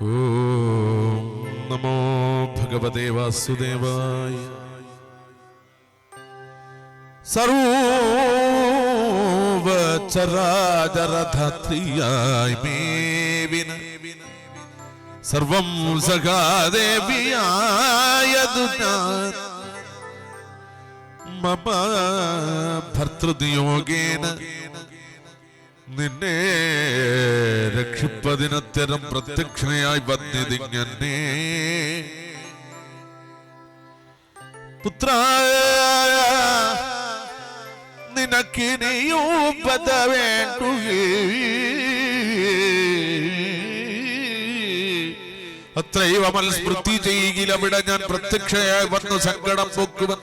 ഓം നമോ ഭഗവതേ വാസുദേവായ. സർവചരാചരധാത്രിയായി മേവിന. സർവം സഖാദേവിയായതു ഞാൻ മമ ഭർത്തൃനിയോഗേന നിന്നെ രക്ഷിപ്പതിനത്തരം പ്രത്യക്ഷയായി വന്നിതിങ്ങനെ. പുത്ര നിനക്കിനിയും പത അത്രൈവമൽ സ്മൃതി ചെയ്യുകിലവിടെ ഞാൻ പ്രത്യക്ഷയായി വന്നു സങ്കടം പൊക്കുവൻ.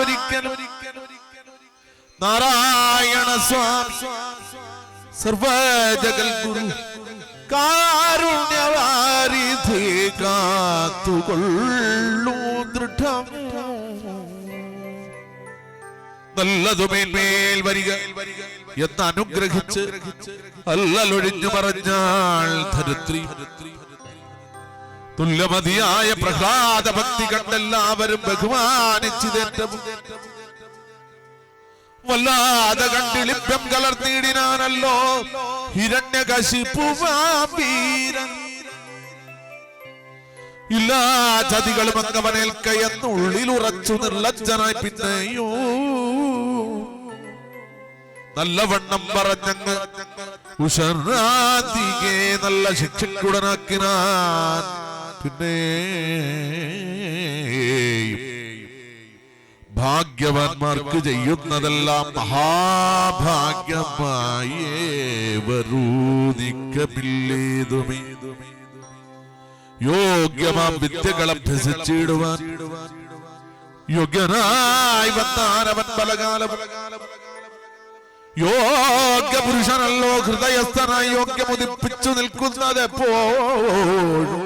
ഒരിക്കൽ ഒരിക്കലും നാരായണ സ്വാമി. സർവജഗൽ ഗുരു കാരുണ്യവാരിധി കാത്തുകൊള്ളൂ ദൃഢം. നല്ലതുമേന്മേൽ വരിക എന്ന് അനുഗ്രഹിച്ച് അല്ലലൊഴിഞ്ഞു പറഞ്ഞാൾ ധരിത്രി. തുല്യമതിയായ പ്രഹ്ലാദ ഭക്തി കണ്ടെല്ലാവരും ബഹുമാനിച്ചിതേറ്റവും. വല്ലാതെ കണ്ടിളിപ്പം കലർത്തിയിടിനാണല്ലോ. ഹിരണ്യകശിപ്പുവാമ്പീരൻ ഇല്ലാ ചതികളും അങ്ങവനേൽക്കയെന്നുള്ളിൽ ഉറച്ചു നിർലജ്ജനായി പിന്നെയോ. നല്ലവണ്ണം പറഞ്ഞങ്ങ് ഉഷറാതികെ നല്ല ശിക്ഷക്കുടനാക്കിനാൻ പിന്നെ ഭാഗ്യവാന്മാർക്ക് ചെയ്യുന്നതെല്ലാം മഹാഭാഗ്യമായേ യോഗ്യമാം വിദ്യകൾ അഭ്യസിച്ചിടുവാൻ. യോഗ്യനായി വന്നാനവൻ പലകാലം. യോഗ്യ പുരുഷനല്ലോ ഹൃദയസ്ഥനായി യോഗ്യമുദിപ്പിച്ചു നിൽക്കുന്നത് എപ്പോഴും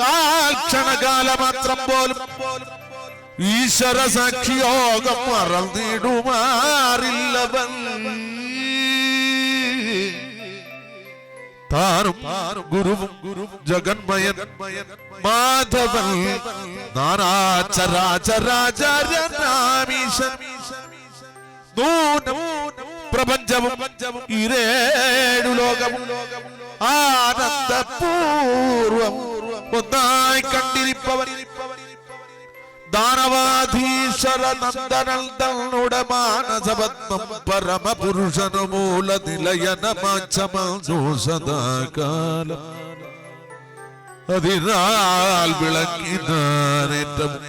കാൽക്ഷണകാല മാത്രം പോലും ഈശ്വര സാക്ഷിയോഗം മറന്നിടുമാറില്ലവൻ. താനും ഗുരുവും ഗുരുവും ജഗന്മയൻ മാധവൻ നാനാചരാചരാചരനാമീശൻ നൂനം പ്രപഞ്ചവും ഇരേഴു ലോകവും ആനന്ദപൂർവം ഒന്നായി കണ്ടിരിപ്പവൻ ദാനവാധീശ്വര നന്ദനൽ തന്നുടെ മാനസപത്മം പരമപുരുഷനു മൂല നിലയനമാച്ചമോ സദാകാലം അതിനാൽ വിളങ്ങിനാനേറ്റവും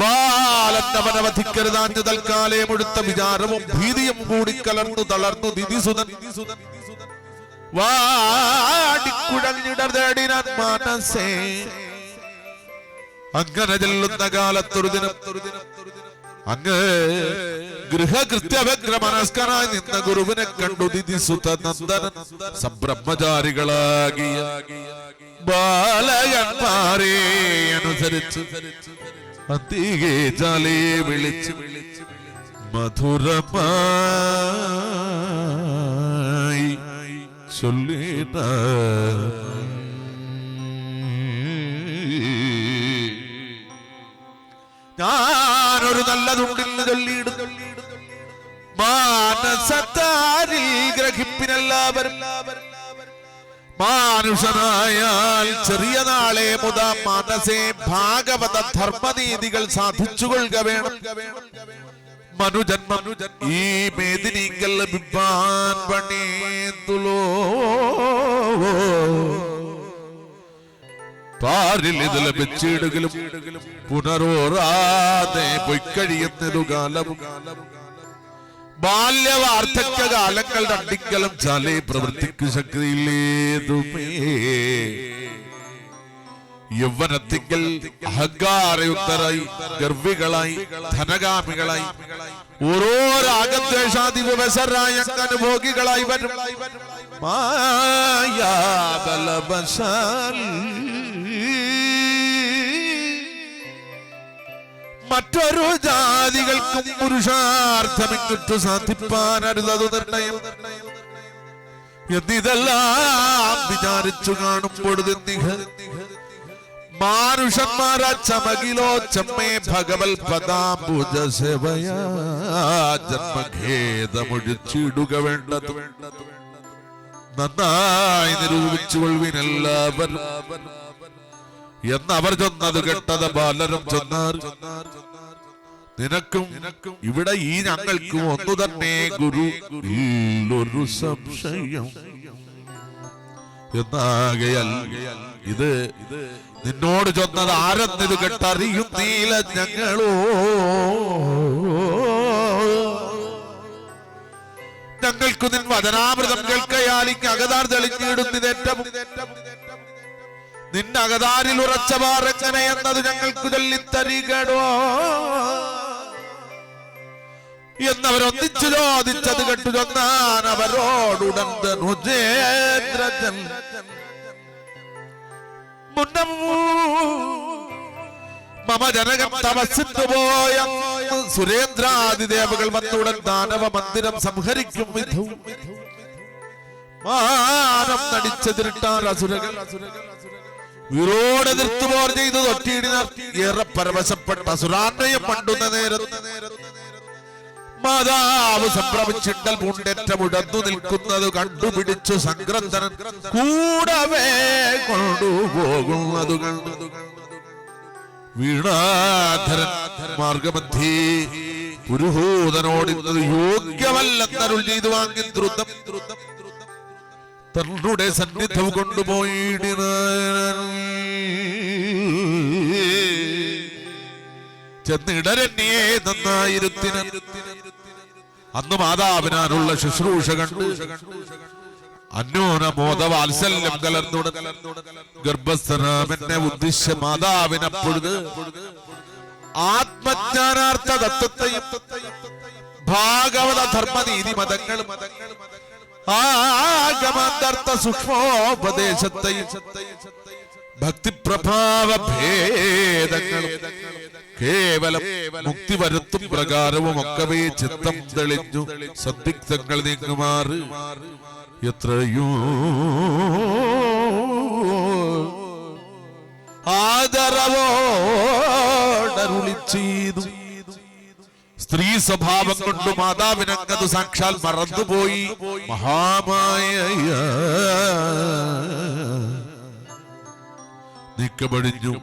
ബാലന്നവനവധിക്കരുതാഞ്ഞു തൽക്കാലേ മുഴുത്ത വിചാരവും ഭീതിയും കൂടി കലർന്നു തളർന്നു ദിതിസുതൻ വാടിക്കുഴഞ്ഞിടർ തേടിനാൻ മനസ്സേ അങ്ങനെ ചെല്ലുന്ന കാലത്തൊരു ദിനം അങ്ങ് ഗൃഹകൃത്യവഗ്ര മനസ്കനായി നിന്ന ഗുരുവിനെ കണ്ടു ദിതിസുത നന്ദനൻ സംബ്രഹ്മചാരികളാകിയ ബാലകന്മാരെ അനുസരിച്ച് അത്തികെ ചാലേ വിളിച്ച് മധുരമായി ചൊല്ലിന ഞാനൊരു നല്ലതുണ്ടിൽ ചൊല്ലിയിടും. മാനസത്താരിൽ ഗ്രഹിപ്പിനെല്ലാവരും. മാനുഷനായാൽ ചെറിയ നാളെ മുത മനസേ ഭാഗവത ധർമ്മനീതികൾ സാധിച്ചുകൊള്ളുക വേണം. മനുജന്മ ഈ മേദിനിങ്കൽ വിഭാൻ പണിയത്തുലോ പാരിൽ ഇത് ലഭിച്ചിടുകലും പുനരോറാതെ കാലം. കാലവും ബാല്യവാർദ്ധക്യ കാലങ്ങൾ രണ്ടിക്കലും ചാലേ പ്രവൃത്തിക്ക് ശക്തിയില്ലേതുമേ യൗവനത്തിങ്കൽ അഹങ്കാരയുക്തരായി ഗർഭികളായി ധനകാമികളായി ഓരോ രാഗദ്വേഷാദി വ്യവസരായ അനുഭോഗികളായി വരും. മായാബലവശാൽ മറ്റൊരു ജാതികൾക്കും പുരുഷാർത്ഥമെങ്കിട്ടു സാധിപ്പാൻ അരുതത് നിർണയം. എന്നിതെല്ലാം വിചാരിച്ചു കാണുമ്പോൾ മാനുഷന്മാര ചമകിലോ ചമ്മേ ഭഗവൽ പദാംബുജ സേവയാ ജന്മഖേദമൊഴിച്ചിടുക വേണ്ടത്. നന്നായി നിരൂപിച്ചു കൊള്ളുവിനെല്ലാവരും എന്നവർ ചെന്നത് കെട്ടത് ബാലരും ചെന്നാർ. നിനക്കും ഇവിടെ ഈ ഞങ്ങൾക്കും ഒന്നു തന്നെ ഗുരു. ഒരു സംശയം. എന്നാകയാൽ ഇത് നിന്നോട് ചൊന്നത് ആരെന്നിത് കെട്ടറിയും നീല ഞങ്ങളോ? ഞങ്ങൾക്കു നിൻ വചനാമൃതം കേൾക്കയാലിക്ക് അകതാർ തെളിഞ്ഞിടുന്നതേറ്റവും നിന്നകതാരിൽ ഉറച്ച പാറെങ്ങനെ എന്നത് ഞങ്ങൾക്ക് ചൊല്ലിത്തരികടോ എന്നവരൊന്നിച്ചു ചോദിച്ചത് കെട്ടു ചൊന്നാൻ അവരോടുടൻ പോയ സുരേന്ദ്രാദിദേവകൾ വന്നുടൻ ദാനവ മന്ദിരം സംഹരിക്കും വിധവും മാനം നടിച്ചതിരിട്ടാൽ അസുരകൾ. വീരോടെതിർത്തു പോർ ചെയ്തു തൊട്ടിയിടുന്ന ഏറെ പരവശപ്പെട്ട അസുരാന്വയം പണ്ടുന്ന നേരത്ത് മാതാവ് സംഭ്രമിച്ചിട്ടൽ പൂണ്ടേറ്റമുടന്നു നിൽക്കുന്നത് കണ്ടുപിടിച്ചു സംഗ്രന്ഥനൻ കൂടവേ കൊണ്ടുപോകുന്നത് കണ്ടു. വീണാധരൻ മാർഗമധ്യേ പുരുഹൂതനോട് ഇന്നത് യോഗ്യമല്ലെന്നരുൾ ചെയ്തു വാങ്ങി ദ്രുതം ദ്രുതം. തന്നുടെ സന്നിധം കൊണ്ടുപോയിടിന ചെന്നിടരണ്യെ നന്നായിരുത്തിന. അന്ന് മാതാവിനാനുള്ള ശുശ്രൂഷ കണ്ടു. അന്യോന മോദവാത്സല്യം കലർന്നുട ഗർഭസ്ഥനാമെന്നെ ഉദ്ദേശിച്ച മാതാവിനപ്പൊഴുത് ആത്മജ്ഞാനാർത്ഥ തത്വത്തെയും ഭാഗവത ധർമ്മനീതി മതങ്ങളും ആഗമാന്തർത്ഥ സൂക്ഷ്മോപദേശത്തെയും ഭക്തിപ്രഭാവ ഭേദങ്ങളും കേവലം മുക്തി വരുത്തും പ്രകാരവും ഒക്കവേ ചിത്തം തെളിഞ്ഞു സന്ദിഗ്ധങ്ങൾ നീങ്ങുമാറ് എത്രയോ ആദരവോടരുളി ചെയ്തു. സ്ത്രീ സ്വഭാവം കൊണ്ട് മാതാവിനങ്ങത് സാക്ഷാൽ മറന്നുപോയി. മഹാമായ നിക്കപടിഞ്ഞു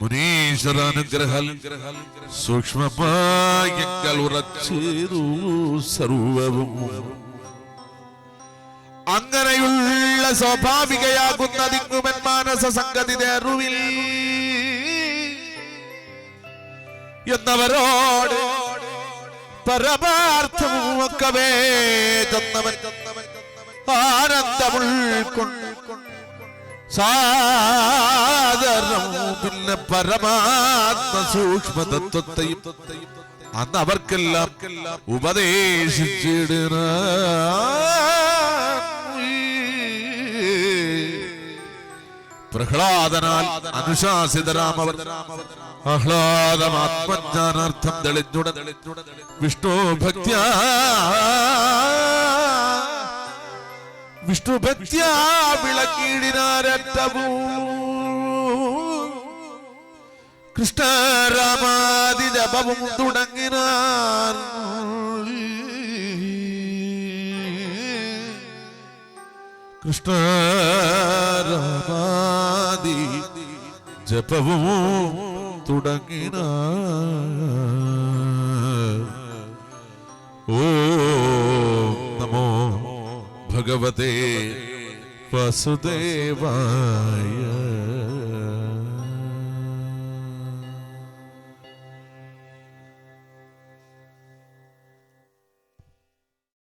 മുനീശ്വരാനുഗ്രഹൽ സൂക്ഷ്മമായങ്ങൾ ഉറച്ചേതു സർവവും. അങ്ങനെയുള്ള സ്വാഭാവികയാകുന്ന ദിങ്ങുമൻ മാനസ സംഗതി നേറുവിൽ എന്നവരോട് പരമാർത്ഥവും ഒക്കെ ചെന്നവൻ ആനന്ദമുൾക്കൊണ്ട് സാദരം പിന്നെ പരമാത്മ സൂക്ഷ്മതത്വത്തെയും അന്ന് അവർക്കെല്ലാം ഉപദേശിച്ചിടുന്ന പ്രഹ്ലാദനാൽ അനുശാസിതരാം അവർ ദളിത്തുട വിഷ്ണു ഭക്തി വിഷ്ണു ഭക്ത്യാ വിളക്കീടിനാരറ്റവും കൃഷ്ണരാമാതി ജപവും തുടങ്ങിനാർ കൃഷ്ണരാമാതി ജപവും തുടങ്ങിന. ഓ നമോ ഭഗവതേ വസുദേവായ.